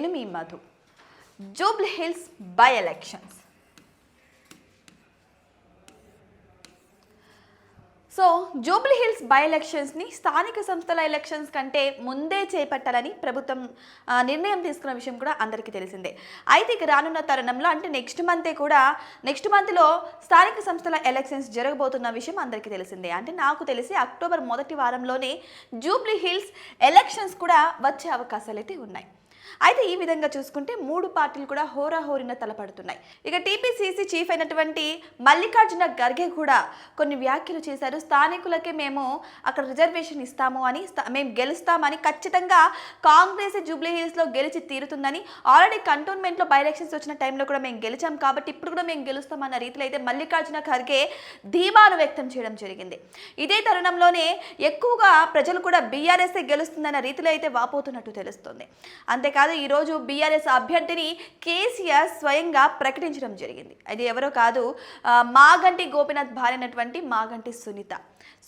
నేను మీ Madhu. Jubilee Hills by elections. So Jubilee Hills by ఎలక్షన్స్ని స్థానిక సంస్థల ఎలక్షన్స్ కంటే ముందే చేపట్టాలని ప్రభుత్వం నిర్ణయం తీసుకున్న విషయం కూడా అందరికీ తెలిసిందే. అయితే ఇక రానున్న తరుణంలో అంటే నెక్స్ట్ మంతే కూడా నెక్స్ట్ మంత్లో స్థానిక సంస్థల ఎలక్షన్స్ జరగబోతున్న విషయం అందరికీ తెలిసిందే. అంటే నాకు తెలిసి అక్టోబర్ మొదటి వారంలోనే జూబ్లీ హిల్స్ ఎలక్షన్స్ కూడా వచ్చే అవకాశాలు అయితే ఉన్నాయి. అయితే ఈ విధంగా చూసుకుంటే మూడు పార్టీలు కూడా హోరాహోరిన తలపడుతున్నాయి. ఇక టీపీసీసీ చీఫ్ అయినటువంటి మల్లికార్జున ఖర్గే కూడా కొన్ని వ్యాఖ్యలు చేశారు. స్థానికులకే మేము అక్కడ రిజర్వేషన్ ఇస్తాము అని మేము గెలుస్తామని ఖచ్చితంగా కాంగ్రెస్ జూబ్లీ హిల్స్లో గెలిచి తీరుతుందని ఆల్రెడీ కంటోన్మెంట్లో బై ఎలక్షన్స్ వచ్చిన టైంలో కూడా మేము గెలిచాం కాబట్టి ఇప్పుడు కూడా మేము గెలుస్తామన్న రీతిలో అయితే మల్లికార్జున ఖర్గే ధీమాను వ్యక్తం చేయడం జరిగింది. ఇదే తరుణంలోనే ఎక్కువగా ప్రజలు కూడా బీఆర్ఎస్ఏ గెలుస్తుందన్న రీతిలో అయితే వాపోతున్నట్టు తెలుస్తుంది. అంతేకాదు ఈరోజు బీఆర్ఎస్ అభ్యర్థిని కేసీఆర్ స్వయంగా ప్రకటించడం జరిగింది. అది ఎవరో కాదు మాగంటి గోపీనాథ్ భార్య అయినటువంటి మాగంటి సునీత.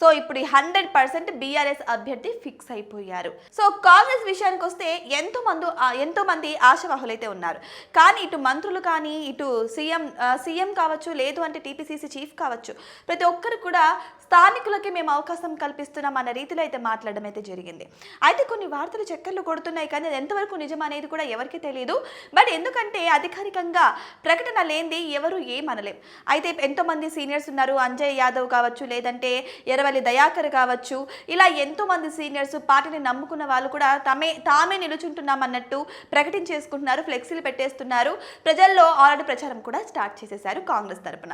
సో ఇప్పుడు హండ్రెడ్ పర్సెంట్ బీఆర్ఎస్ అభ్యర్థి ఫిక్స్ అయిపోయారు. సో కాంగ్రెస్ విషయానికి వస్తే ఎంతో మంది ఎంతో మంది ఆశావాహులైతే ఉన్నారు. కానీ ఇటు మంత్రులు కానీ ఇటు సీఎం సీఎం కావచ్చు లేదు అంటే టీపీసీసీ చీఫ్ కావచ్చు ప్రతి ఒక్కరు కూడా స్థానికులకి మేము అవకాశం కల్పిస్తున్నాం అన్న రీతిలో అయితే మాట్లాడడం అయితే జరిగింది. అయితే కొన్ని వార్తలు చక్కర్లు కొడుతున్నాయి కానీ అది ఎంతవరకు నిజం అనేది కూడా ఎవరికి తెలియదు బట్ ఎందుకంటే అధికారికంగా ప్రకటన లేనిది ఎవరు ఏమనలేం. అయితే ఎంతోమంది సీనియర్స్ ఉన్నారు. అంజయ్ యాదవ్ కావచ్చు లేదంటే ఎర్రవల్లి దయాకర్ కావచ్చు. ఇలా ఎంతోమంది సీనియర్స్ పార్టీని నమ్ముకున్న వాళ్ళు కూడా తమే తామే నిలుచుంటున్నాం అన్నట్టు ప్రకటించేసుకుంటున్నారు ఫ్లెక్సీలు పెట్టేస్తున్నారు. ప్రజల్లో ఆల్రెడీ ప్రచారం కూడా స్టార్ట్ చేసేశారు కాంగ్రెస్ తరపున.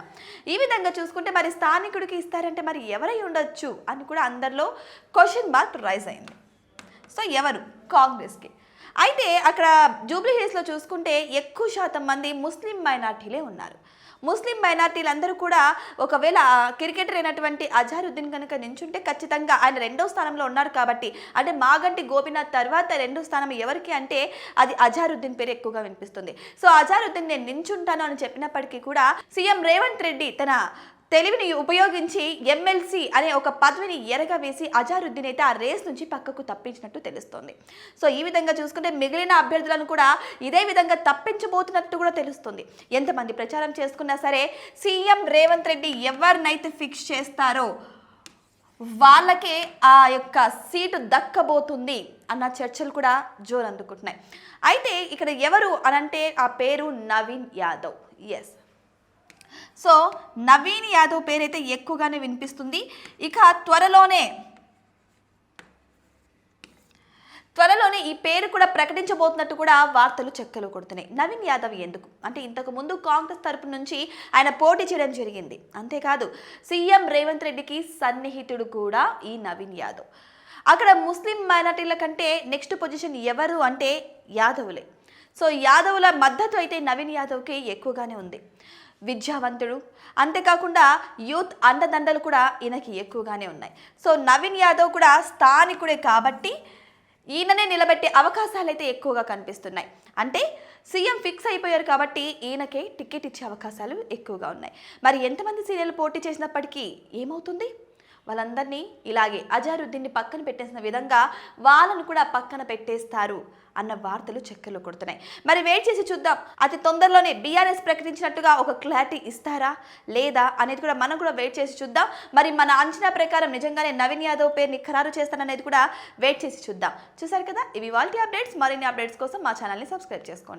ఈ విధంగా చూసుకుంటే మరి స్థానికుడికి ఇస్తారంటే మరి ఎవరై ఉండొచ్చు అని కూడా అందరిలో క్వశ్చన్ మార్క్ రైజ్ అయింది. సో ఎవరు? కాంగ్రెస్కి అయితే అక్కడ జూబ్లీ హిల్స్లో చూసుకుంటే ఎక్కువ శాతం మంది ముస్లిం మైనార్టీలే ఉన్నారు. ముస్లిం మైనార్టీలందరూ కూడా ఒకవేళ క్రికెటర్ అయినటువంటి అజారుద్దీన్ కనుక నించుంటే ఖచ్చితంగా ఆయన రెండో స్థానంలో ఉన్నారు కాబట్టి అంటే మాగంటి గోపినాథ్ తర్వాత రెండో స్థానం ఎవరికి అంటే అది అజారుద్దీన్ పేరు ఎక్కువగా వినిపిస్తుంది. సో అజారుద్దీన్ నేను నించుంటాను అని చెప్పినప్పటికీ కూడా సీఎం రేవంత్ రెడ్డి తన తెలివిని ఉపయోగించి ఎమ్మెల్సీ అనే ఒక పదవిని ఎరగవేసి అజారుద్దీన్ అయితే ఆ రేస్ నుంచి పక్కకు తప్పించినట్టు తెలుస్తోంది. సో ఈ విధంగా చూసుకుంటే మిగిలిన అభ్యర్థులను కూడా ఇదే విధంగా తప్పించబోతున్నట్టు కూడా తెలుస్తుంది. ఎంతమంది ప్రచారం చేసుకున్నా సరే సీఎం రేవంత్ రెడ్డి ఎవరినైతే ఫిక్స్ చేస్తారో వాళ్ళకే ఆ యొక్క సీటు దక్కబోతుంది అన్న చర్చలు కూడా జోరు అందుకుంటున్నాయి అయితే ఇక్కడ ఎవరు అనంటే ఆ పేరు నవీన్ యాదవ్. ఎస్ సో నవీన్ యాదవ్ పేరైతే ఎక్కువగానే వినిపిస్తుంది. ఇక త్వరలోనే త్వరలోనే ఈ పేరు కూడా ప్రకటించబోతున్నట్టు కూడా వార్తలు చెక్కలు కొడుతున్నాయి. నవీన్ యాదవ్ ఎందుకు? అంటే ఇంతకు ముందు కాంగ్రెస్ తరపు నుంచి ఆయన పోటీ చేయడం జరిగింది. అంతేకాదు సీఎం రేవంత్ రెడ్డికి సన్నిహితుడు కూడా ఈ నవీన్ యాదవ్. అక్కడ ముస్లిం మైనార్టీల కంటే నెక్స్ట్ పొజిషన్ ఎవరు అంటే యాదవులే. సో యాదవుల మద్దతు అయితే నవీన్ యాదవ్కి ఎక్కువగానే ఉంది. విద్యావంతుడు. అంతేకాకుండా యూత్ అండదండలు కూడా ఈయనకి ఎక్కువగానే ఉన్నాయి. సో నవీన్ యాదవ్ కూడా స్థానికుడే కాబట్టి ఈయననే నిలబెట్టే అవకాశాలు అయితే ఎక్కువగా కనిపిస్తున్నాయి. అంటే సీఎం ఫిక్స్ అయిపోయారు కాబట్టి ఈయనకే టికెట్ ఇచ్చే అవకాశాలు ఎక్కువగా ఉన్నాయి. మరి ఎంతమంది సీనియర్లు పోటీ చేసినప్పటికీ ఏమవుతుంది? వాళ్ళందరినీ ఇలాగే అజారుద్దీన్ని పక్కన పెట్టేసిన విధంగా వాళ్ళను కూడా పక్కన పెట్టేస్తారు అన్న వార్తలు చెక్కలు కొడుతున్నాయి. మరి వెయిట్ చేసి చూద్దాం. అతి తొందరలోనే బీఆర్ఎస్ ప్రకటించినట్టుగా ఒక క్లారిటీ ఇస్తారా? లేదా అనేది కూడా మనం కూడా వెయిట్ చేసి చూద్దాం. మరి మన అంచనా ప్రకారం నిజంగానే నవీన్ యాదవ్ పేరుని ఖరారు చేస్తాననేది కూడా వెయిట్ చేసి చూద్దాం. చూసారు కదా? ఇవి వాళ్ళ అప్డేట్స్. మరిన్ని అప్డేట్స్ కోసం మా ఛానల్ని సబ్స్క్రైబ్ చేసుకోండి.